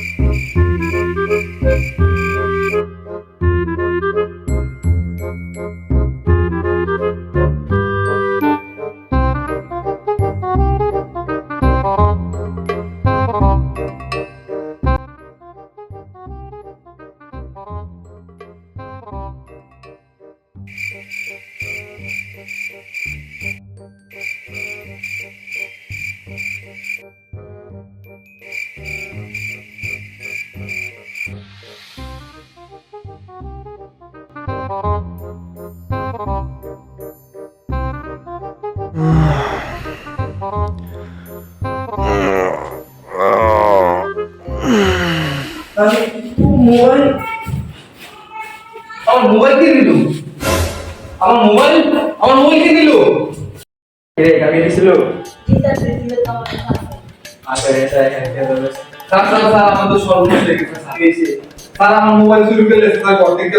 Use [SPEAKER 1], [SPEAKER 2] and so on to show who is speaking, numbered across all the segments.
[SPEAKER 1] Thank you. আমার mobile আমার mobile আমার মোবাইল কে দিল রে কাকে দিছিল আচ্ছা আমার তো সর্বনাশ হয়ে স্যার আমার মোবাইল চুরি করে স্যার ঘর থেকে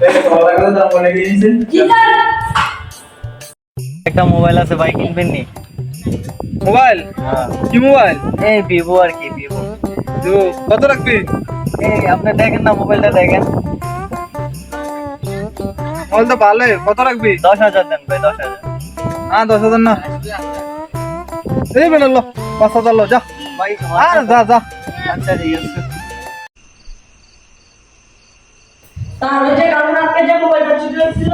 [SPEAKER 1] দেখো ভালো লাগল তার মনে গিয়েছেন
[SPEAKER 2] একটা মোবাইল আছে ভাই কিনবেন নি?
[SPEAKER 1] মোবাইল কি মোবাইল
[SPEAKER 2] এই ভিভো আর কি ভিভো
[SPEAKER 1] তো কত রাখবি?
[SPEAKER 2] এই আপনি দেখেন না মোবাইলটা দেখেন।
[SPEAKER 1] মোবাইল তো ভালো কত রাখবি?
[SPEAKER 2] দশ হাজার দেন ভাই দশ হাজার।
[SPEAKER 1] হ্যাঁ দশ হাজার না। এই বেটা লো পাঁচ হাজার লো যা।
[SPEAKER 2] ভাই
[SPEAKER 1] আর যা যা।
[SPEAKER 2] আচ্ছা ঠিক আছে।
[SPEAKER 3] তাহলে যে কারণ আজকে যে মোবাইলটা চুরি হয়েছিল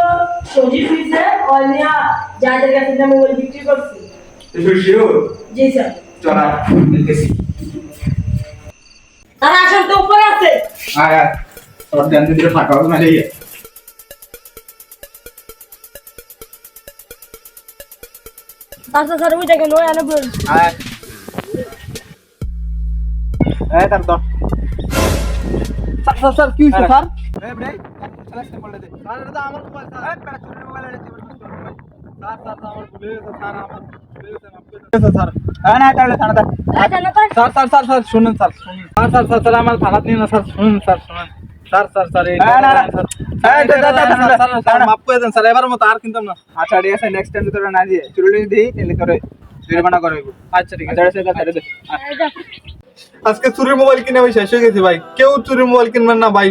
[SPEAKER 3] সজি ফিসে অনিয়া যাদের কাছে যে মোবাইল বিক্রি করছে।
[SPEAKER 1] তুই শিওর
[SPEAKER 3] জি স্যার
[SPEAKER 1] চলা দেখেছি
[SPEAKER 3] তারা আসল তো উপরে আছে।
[SPEAKER 1] আয় আয়। তোর দেন দিতে ফাঁকা হবে না
[SPEAKER 3] আচ্ছা স্যার ওই আনে বল।
[SPEAKER 1] আয়। এই তার তো স্যার স্যার স্যার কি হইছে স্যার? এই bre সেলেক্ট করে দে স্যার এটা তো আমার মোবাইল স্যার এই পেটা চুরি মোবাইল এটা স্যার স্যার স্যার আমার ভুলে গেছে স্যার আমার ভুলে গেছে মাফ করে দিন স্যার হ্যাঁ না তাহলে থানা দা স্যার স্যার স্যার স্যার শুনুন স্যার শুনুন স্যার স্যার স্যার স্যার আমার থানা নিন না স্যার শুনুন স্যার শুনুন স্যার স্যার স্যার এই
[SPEAKER 4] না, না, না।
[SPEAKER 1] স্যার
[SPEAKER 4] এই, দা, দা, দা, দা, দা,
[SPEAKER 1] স্যার স্যার মাফ করে দেন স্যার এবার মতো আর কিনতাম না
[SPEAKER 4] আচ্ছা ঠিক আছে নেক্সট টাইম তোরা না দিয়ে চুরুলি দিই তাহলে তোরে জরিমানা করে দিব
[SPEAKER 1] আচ্ছা ঠিক
[SPEAKER 4] আচ্ছা
[SPEAKER 1] আছে
[SPEAKER 4] ঠিক আছে ছেড়ে দে
[SPEAKER 5] আজকে চুরির মোবাইল কিনে আমি শেষ হয়ে গেছি ভাই কেউ চুরির মোবাইল কিনবেন না ভাই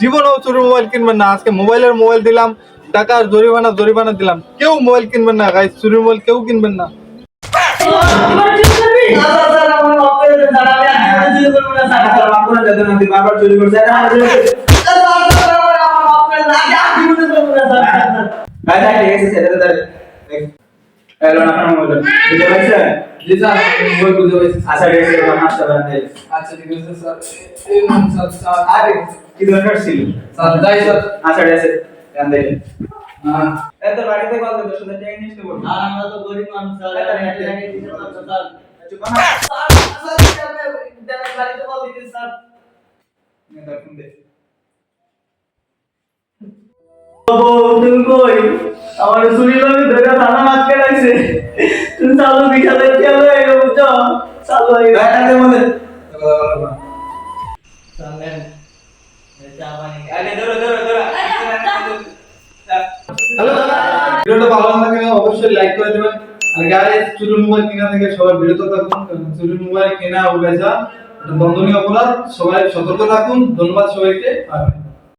[SPEAKER 5] জীবনেও চুরির মোবাইল কিনবেন না। আজকে মোবাইলের মোবাইল দিলাম, টাকার জরিমানা জরিমানা দিলাম। কেউ মোবাইল কিনবেন না গাইস চুরির মোবাইল কেউ কিনবেন না।
[SPEAKER 4] ঠিক আছে মোবাইল বুঝতে পারছেন
[SPEAKER 1] বই বুঝতে পেরেছি
[SPEAKER 4] আচ্ছা আমার নাস্তা বানাতে
[SPEAKER 1] আচ্ছা ঠিক আছে স্যার। এই স্যার স্যার।
[SPEAKER 4] আরে কি দরকার ছিল?
[SPEAKER 1] স্যার যাই স্যার।
[SPEAKER 4] ঠিক আছে ধ্যান দে
[SPEAKER 1] হ্যাঁ।
[SPEAKER 4] এত বাড়িতে কল দে দশ টাকা নিয়ে আসতে বলব?
[SPEAKER 2] আর আমরা তো গরিব মানুষ স্যার।
[SPEAKER 4] এটা
[SPEAKER 2] এটা
[SPEAKER 4] এটা
[SPEAKER 2] দিতে পারছ স্যার
[SPEAKER 4] চুপ কর না।
[SPEAKER 2] বাড়িতে কল দিতে স্যার।
[SPEAKER 4] নে তোর ফোন দে।
[SPEAKER 2] তুমি কই? আমার চুরি ধরে থানা আটকে রাখছে চালু বুঝছ চালু হয়ে
[SPEAKER 4] দয়া করে মধ্যে
[SPEAKER 2] চা পানি
[SPEAKER 4] আরে ধরো ধরো ধরো।
[SPEAKER 5] হ্যালো ভিডিওটা ভালো লাগে অবশ্যই লাইক করে দেবেন। আর গাইস চুরির মোবাইল কিনা থেকে সবাই বিরত থাকুন কারণ মোবাইল কেনা ও বেচা অপরাধ সবাই সতর্ক থাকুন ধন্যবাদ সবাইকে আর